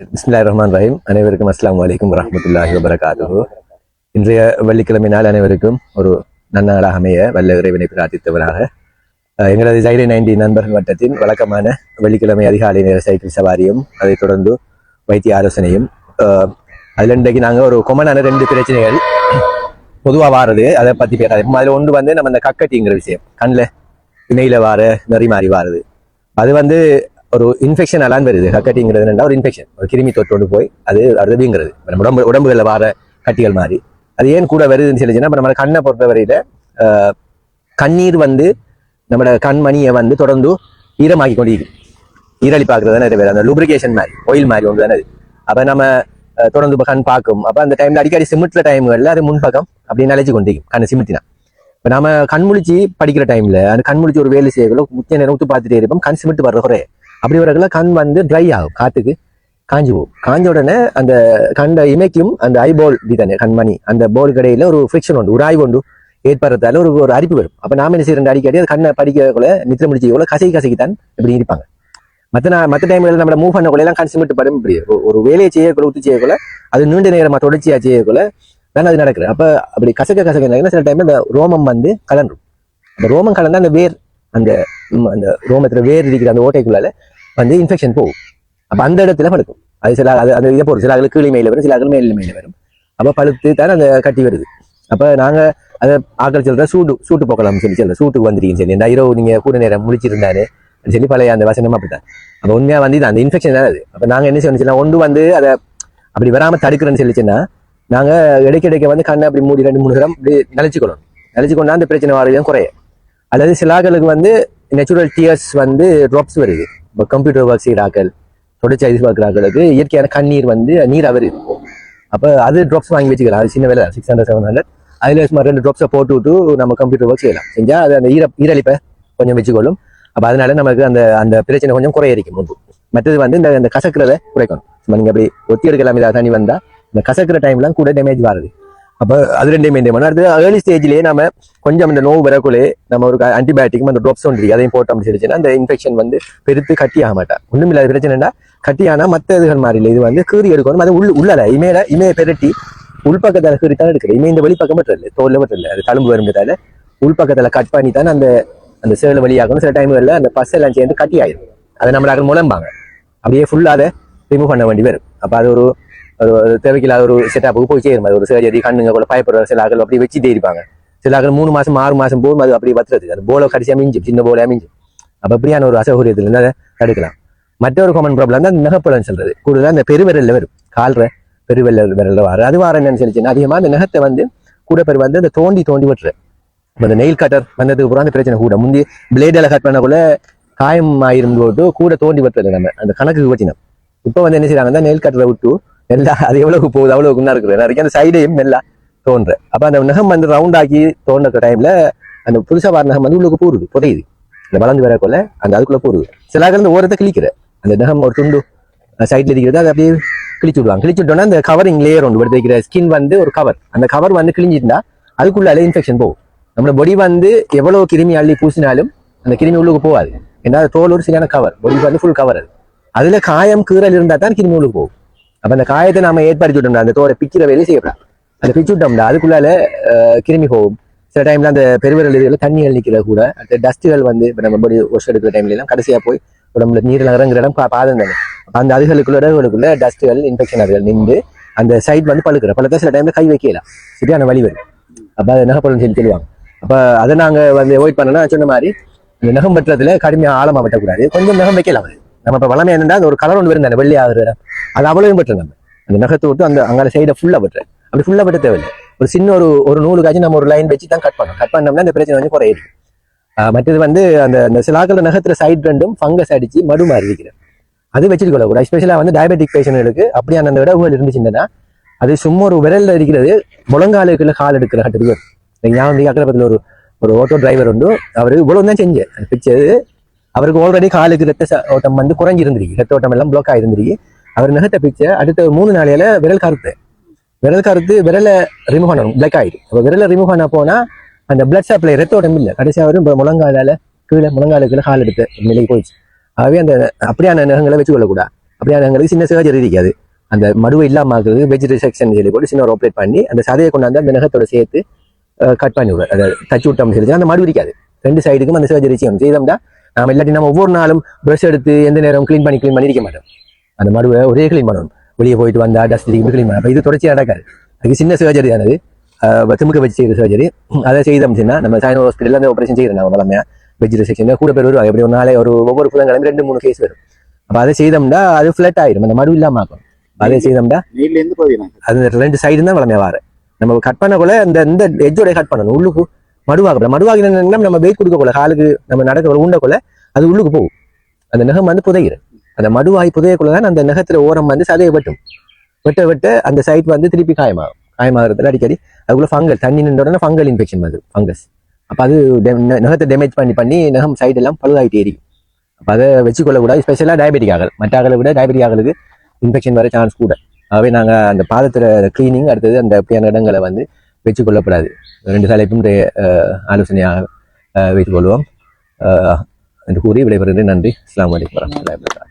பிஸ்மில்லா ரஹ்மான் ரஹீம் அனைவருக்கும் அஸ்லாம் அலைக்கும் வரமத்துல்லாஹி வபரகாத்து இன்றைய வெள்ளிக்கிழமை நாள் அனைவருக்கும் ஒரு நன்னாளாக அமைய வல்ல இறைவனை பிரார்த்தித்தவராக. எங்களது ஜைரை நைன்டி நண்பர்கள் வட்டத்தின் வழக்கமான வெள்ளிக்கிழமை அதிகாலை நேர சைக்கிள் சவாரியும் அதைத் தொடர்ந்து வைத்திய ஆலோசனையும் அதில் இன்றைக்கு நாங்கள் ஒரு கொமனான ரெண்டு பிரச்சனைகள் பொதுவாக வாரது. அதை பற்றி பேசாது அதில் ஒன்று வந்து நம்ம இந்த கக்கட்டிங்கிற விஷயம். கண்ணில் இணையில வார நெறி மாறி வாருது. அது வந்து ஒரு இன்ஃபெக்ஷன் அலான் வருது. கட்டிங்கிறது என்னன்னா ஒரு இன்ஃபெக்ஷன் ஒரு கிருமி தொற்றோடு போய் அது அறுதிங்கிறது. நம்ம உடம்பு உடம்புகளில் வர கட்டிகள் மாதிரி அது ஏன் கூட வருதுன்னு சொல்லிச்சுன்னா இப்போ நம்ம கண்ணை பொறுத்தவரையில ஆஹ், கண்ணீர் வந்து நம்மளோட கண்மணியை வந்து தொடர்ந்து ஈரமாக்கி கொண்டிருக்கு. ஈரளி பார்க்கறது தானே வேறு அந்த லூப்ரிகேஷன் மாதிரி ஆயில் மாதிரி ஒன்று தானே அது. அப்போ நம்ம தொடர்ந்து இப்போ கண் பார்க்கும். அப்போ அந்த டைம்ல அடிக்கடி சிமிட்டுற டைம்களில் அது முன்பக்கம் அப்படின்னு நிலைச்சு கொண்டிருக்கும். கண்ணை சிமிட்டினா. இப்போ நம்ம கண் முழிச்சு படிக்கிற டைம்ல அந்த கண்முழிச்சு ஒரு வேலை செய்யக்குள்ள முக்கிய நேரம் ஊத்து பார்த்துட்டே இருப்போம். கண் சிமிட்டு வர்ற குறையே. அப்படி வரக்குள்ள கண் வந்து ட்ரை ஆகும் காத்துக்கு. காஞ்சி போகும். காஞ்ச உடனே அந்த கண்ட இமைக்கும் அந்த ஐபால் தானே கண்மணி. அந்த போல் கடையில் ஒரு ஃப்ரிக்ஷன் உண்டு ஒரு ஆய்வு உண்டு. ஏற்படுறதால ஒரு ஒரு அரிப்பு வரும். அப்போ நாம என்ன ரெண்டு அடிக்கடி அது கண்ணை படிக்கக்குள்ள நித்திர முடிச்சுக்குள்ள கசை கசைக்கு இப்படி இருப்பாங்க. மற்ற நான் மற்ற டைம்ல நம்ம மூவ் பண்ணக்குள்ள எல்லாம் கண் படம் படும் இப்படி ஒரு- வேலையை செய்யக்குள்ள விட்டு செய்யக்குள்ள அது நீண்ட நேரமாக தொடர்ச்சியாக செய்யக்குள்ள தானே அது நடக்குது. அப்போ அப்படி கசக்க கசக்க சில டைம்ல இந்த ரோமம் வந்து கலந்துடும் அந்த ரோமம் கலந்தா அந்த வேர் அந்த அந்த ரோமத்தில் வேர் இருக்கிற அந்த ஓட்டைக்குள்ளால வந்து இன்ஃபெக்ஷன் போகும். அப்போ அந்த இடத்துல படுக்கும். அது சில அது அந்த இதை பொறுத்து சில ஆளுக்கு கீழே மேல வரும் சில ஆளுக்கு மேல மேலே வரும். அப்போ பழுத்து தான் அந்த கட்டி வருது. அப்ப நாங்க அதை ஆக்கள் சொல்ற சூட்டு சூட்டு போக்கலாம்னு சொல்லி சொல்ற சூட்டுக்கு வந்துட்டீங்கன்னு சொல்லி. இந்த இரவு நீங்கள் கூட நேரம் முழிச்சிருந்தாரு அப்படின்னு சொல்லி பழைய அந்த வசனம் அப்படித்தான். அப்போ உண்மையாக வந்து இது அந்த இன்ஃபெக்ஷன் தான் அது. அப்போ நாங்க என்ன சொன்னா ஒன்று வந்து அதை அப்படி வராம தடுக்கிறேன்னு சொல்லிச்சுன்னா நாங்கள் இடைக்கிடைக்க வந்து கண்ணை அப்படி மூடி ரெண்டு மூணு கிராம் இப்படி நினைச்சுக்கணும் நினைச்சுக்கொண்டா அந்த பிரச்சனை வரதும் குறையும் அல்லது சிலாக்களுக்கு வந்து நேச்சுரல் டியர்ஸ் வந்து ட்ராப்ஸ் வருது. கம்ப்யூட்டர் ஒர்க் செய்கிறார்கள் தொடர்ச்சியாக எதிர்பார்க்கிறார்களுக்கு இயற்கையான கண்ணீர் வந்து நீர் அவர். அப்போ அது ட்ராப்ஸ் வாங்கி வச்சுக்கலாம். அது சின்ன வேலை சிக்ஸ் ஹண்ட்ரட் செவன் ஹண்ட்ரட் அதில் சும்மா ரெண்டு ட்ராப்ஸை போட்டு விட்டு நம்ம கம்ப்யூட்டர் ஒர்க் செய்யலாம். செஞ்சால் அது அந்த ஈர ஈரழிப்பை கொஞ்சம் வச்சுக்கொள்ளும். அப்போ அதனால நமக்கு அந்த அந்த பிரச்சனை கொஞ்சம் குறையரிக்கும் முன்பு. மற்றது வந்து இந்த இந்த கசக்கிறத குறைக்கணும். சும்மா நீங்கள் அப்படி ஒத்தி எடுக்கலாம். இதாக தண்ணி வந்தால் இந்த கசக்கிற டைம்லாம் கூட டேமேஜ் வருது. அப்போ அது ரெண்டையும் மெயின்டைன் பண்ணணும். அடுத்து ஏர்லி ஸ்டேஜ்லேயே நம்ம கொஞ்சம் அந்த நோவு வரக்குள்ளே நம்ம ஒரு ஆன்டிபயோட்டிக்கும் அந்த ட்ராப்ஸ் ஒன்று இருக்கு. அதையும் போட்டோம் சொல்லிச்சுன்னா அந்த இன்ஃபெக்ஷன் வந்து பெருத்து கட்டி ஆக மாட்டேன் ஒன்றும் இல்லாத பிரச்சனைனா கட்டி ஆனா மற்ற இதுகள் மாதிரி இல்லை. இது வந்து கீறி எடுக்கணும். அது உள்ள உள்ளல. இமையில இமையை பெருட்டி உள்பக்கத்தில் கீறி தான் எடுக்கிறது இமை இந்த வெளிப்பக்கம் மட்டும் இல்லை. தோல்ல மட்டும் இல்லை. அது தழும்பு வருங்கிறதால உள்பக்கத்தில் கட் பண்ணி தான் அந்த அந்த சேலை வழியாகணும் சில டைம்களில் அந்த பஸ் எல்லாம் சேர்ந்து கட்டி ஆயிடும் அதை நம்மளாக முழம்பாங்க. அப்படியே ஃபுல்லாக அதை ரிமூவ் பண்ண வேண்டி வரும். அப்போ அது ஒரு ஒரு ஒரு தேவைக்கில்லாத ஒரு செட்டப்புக்கு போய் சேரும். அது ஒரு சர்ஜரி கண்ணுங்க கூட பயப்படுற சில ஆக்கள் அப்படி வச்சுட்டே இருப்பாங்க சில ஆக்கள் மூணு மாசம் ஆறு மாசம் போகும் அது அப்படி பத்துறது அது போல கடைசியாக மிஞ்சும் சின்ன போல மிஞ்சும். அப்போ அப்படியான ஒரு அசௌகரியத்துல இருந்து அதை தடுக்கலாம். மற்றொரு காமன் ப்ராப்ளம் தான் நகப்பழம் சொல்றது. கூடுதலாக அந்த பெருவிரல்ல வரும். கால்ற பெருவிரல் விரல்ல வர. அது வார என்னன்னு சொல்லிச்சுன்னா அதிகமாக அந்த நகத்தை வந்து கூட பேர் வந்து அந்த தோண்டி தோண்டி விட்டுரு. அந்த நெயில் கட்டர் வந்ததுக்கு அப்புறம் அந்த பிரச்சனை கூட. முந்தி பிளேடில் கட் பண்ணக்குள்ள காயம் ஆயிரும் போட்டு கூட தோண்டி விட்டுறது நம்ம. அந்த கணக்குக்கு வச்சினோம். இப்போ வந்து என்ன செய்யறாங்கன்னா நெயில் கட்டரை விட்டு நல்லா அது எவ்வளவு போகுது அவ்வளவு தான் இருக்குது நிறைய அந்த சைடையும் எல்லாம் தோன்ற அப்ப அந்த நகம் வந்து ரவுண்ட் ஆக்கி தோன்ற டைம்ல அந்த புதுசா வர நகம் வந்து உள்ளுக்கு போடுது புதையுது. இந்த வளர்ந்து வரக்குள்ள அந்த அதுக்குள்ள போடுது சில ஆட்கள் அந்த ஓரத்தை கிழிக்கிற. அந்த நகம் ஒரு துண்டு சைட்ல இருக்கிறது அதை அப்படியே கிழிச்சு விடுவாங்க. கிழிச்சு விட்டோம்னா அந்த கவரிங் லேயர் ஒன்று எடுத்து வைக்கிற ஸ்கின் வந்து ஒரு கவர் அந்த கவர் வந்து கிழிஞ்சிருந்தா அதுக்குள்ளால இன்ஃபெக்ஷன் போகும். நம்ம பொடி வந்து எவ்வளவு கிருமி அள்ளி பூசினாலும் அந்த கிருமி உள்ளுக்கு போகாது. ஏன்னா அது தோல் ஒரு சரியான கவர் பொடி வந்து ஃபுல் கவர் அது. அதுல காயம் கீறல் இருந்தா தான் கிருமி உள்ளுக்கு போகும். அப்ப அந்த காயத்தை நாம ஏற்படுத்தி விட்டோம்னா அந்த தோலை பிக்கிற வேலையை செய்யப்படாது அந்த பிச்சு விட்டோம்டா அதுக்குள்ளால கிருமி போகும். சில டைம்ல அந்த பெருவிரல் இதுல தண்ணிகள் நிக்கிற கூட அந்த டஸ்ட்டுகள் வந்து இப்ப நம்ம படி வாஷ் எடுக்கிற டைம்ல எல்லாம் கடைசியா போய் உடம்புல நீரில் இறங்குற இடம் பாதம் தானே. அந்த அதுகளுக்குள்ள இடங்களுக்குள்ள டஸ்ட்டுகள் இன்ஃபெக்ஷன் அதுகள் நின்று அந்த சைட் வந்து பழுக்கிற. பழுத்த சில டைம்ல கை வைக்கலாம். சரியான வழி வரும். அப்ப அது நகைப்படம் சொல்லி சொல்லுவாங்க. அப்ப அதை நாங்க வந்து அவாய்ட் பண்ணோம்னா சொன்ன மாதிரி இந்த நகம் வெட்டுறதுல கடுமையா ஆழமா வெட்டக்கூடாது. கொஞ்சம் நகம் வைக்கலாம். அது நம்ம இப்போ வளமை என்னென்னா அந்த ஒரு கலர் ஒன்று வருந்தானே வெள்ளி ஆகுற அது அவ்வளவு பெற்ற நம்ம. அந்த நகத்தை விட்டு அந்த அங்கால சைடை ஃபுல்லா பெற்ற. அப்படி ஃபுல்லாக பெற்ற தேவையில்லை. ஒரு சின்ன ஒரு ஒரு நூலு காய்ச்சி நம்ம ஒரு லைன் வச்சு தான் கட் பண்ணோம் கட் பண்ணோம்னா இந்த பிரச்சனை வந்து குறையுது மற்றது வந்து அந்த அந்த சிலாக்கள் நகத்துல சைட் ரெண்டும் ஃபங்கஸ் அடிச்சு மடு மாறி இருக்கிறது. அது வச்சுட்டு கூட எஸ்பெஷலாக வந்து டயபெட்டிக் பேஷண்ட்களுக்கு அப்படியான அந்த இடவுகள் இருந்துச்சுன்னா அது சும்மா ஒரு விரல்ல இருக்கிறது முழங்காலுக்குள்ள கால் எடுக்கிற கட்டுக்கு வரும். நான் வந்து ஒரு ஒரு ஆட்டோ டிரைவர் உண்டு. அவர் இவ்வளவு தான் செஞ்சேன் பிச்சது அவருக்கு ஆல்ரெடி காலுக்கு ரத்த ஓட்டம் வந்து குறைஞ்சிருந்திருக்கு. ரத்த ஓட்டம் எல்லாம் பிளாக் ஆயிருந்திருக்கு. அவர் நகத்த பிச்சை அடுத்த ஒரு மூணு நாளையில விரல் கருத்து. விரல் கருத்து விரலை ரிமூவ் பண்ணணும். பிளாக் ஆயிடும் அப்போ விரலை ரிமூவ் பண்ண போனா அந்த பிளட் சப்ளை ரத்த ஓட்டம் இல்லை. கடைசியாக வரும் இப்போ முழங்காலால கீழே முழங்காலுக்குள்ள கால் எடுத்து நிலை போயிடுச்சு. ஆகவே அந்த அப்படியான நகங்களை வச்சுக்கொள்ளக்கூடாது. அப்படியான நகங்களுக்கு சின்ன சர்ஜரி இருக்காது. அந்த மடுவை இல்லாம ஆகுது வெஜ் ரிசெக்ஷன் சொல்லி போட்டு சின்ன ஒரு ஆப்ரேட் பண்ணி அந்த சதையை கொண்டாந்து அந்த நகத்தோட சேர்த்து கட் பண்ணி விடுவார் அதை தச்சு விட்டோம்னு சொல்லி அந்த மடு இருக்காது. ரெண்டு சைடுக்கும் அந்த சர்ஜரி செய்யணும். செய்தோம்னா நாம இல்லாட்டி நம்ம ஒவ்வொரு நாளும் ப்ரஷ் எடுத்து எந்த நேரம் க்ளீன் பண்ணி க்ளீன் பண்ணி இருக்க மாட்டோம். அந்த மடுவை ஒரே க்ளீன் பண்ணணும். வெளியே போயிட்டு வந்தா டஸ்ட் க்ளீன் பண்ணணும். அப்ப இது தொடர்ச்சியாக நடக்காது. அதுக்கு சின்ன சர்ஜரி ஆனது திமுக வச்சு செய்கிற சர்ஜரி அதை செய்தோம்னா நம்ம சாயன ஹாஸ்பிட்டலில் அந்த ஆப்ரேஷன் செய்கிறோம் நம்ம வளமையா. வெஜ் ரிசெக்ஷன் கூட பேர் வருவாங்க. எப்படி ஒரு நாளை ஒரு ஒவ்வொரு புதன்கிழமை ரெண்டு மூணு கேஸ் வரும். அப்போ அதை செய்தோம்னா அது ஃபிளட் ஆயிடும் அந்த மடு இல்லாம ஆகும். அதை செய்தோம்னா அது ரெண்டு சைடு தான் வளமையா வாரு நம்ம கட் பண்ணக்குள்ள அந்த இந்த எஜ்ஜோட கட் பண்ணணும். உள்ளுக்கு மடுவாக மடுவாகினா நம்ம வெயிட் கொடுக்கக்குள்ள காலுக்கு நம்ம நடக்க உண்டக்குள்ள அது உள்ளுக்கு போகும். அந்த நகம் வந்து புதையிரு அந்த மடுவாய் புதையக்குள்ள தான் அந்த நகத்துல ஓரம் வந்து சதையை வெட்டும். வெட்ட வெட்ட அந்த சைட் வந்து திருப்பி காயமாகும். காயமாகிறதுல அடிக்கடி அதுக்குள்ள ஃபங்கல் தண்ணி நின்ற உடனே ஃபங்கல் இன்ஃபெக்ஷன் வருது ஃபங்கஸ் அப்போ அது டெ- நகத்தை டேமேஜ் பண்ணி பண்ணி நகம் சைடெல்லாம் எல்லாம் எரியும். அப்போ அதை வச்சுக்கொள்ளக்கூடாது. ஸ்பெஷலாக டயபெட்டிக் ஆகல். மற்ற ஆகலை விட டயபெட்டிக் ஆகலுக்கு இன்ஃபெக்ஷன் வர சான்ஸ் கூட. ஆகவே நாங்கள் அந்த பாதத்தில் க்ளீனிங் அடுத்தது அந்த அப்படியான இடங்களை வந்து வச்சு கொள்ளப்படாது ரெண்டு தலைப்பும் ஆலோசனையாக வைத்துக் கொள்வோம். என்று கூறி விடைபெறுகிறேன். நன்றி. அஸ்ஸலாமு வலைக்கம் வரமத்துல வபரகாத்துஹு.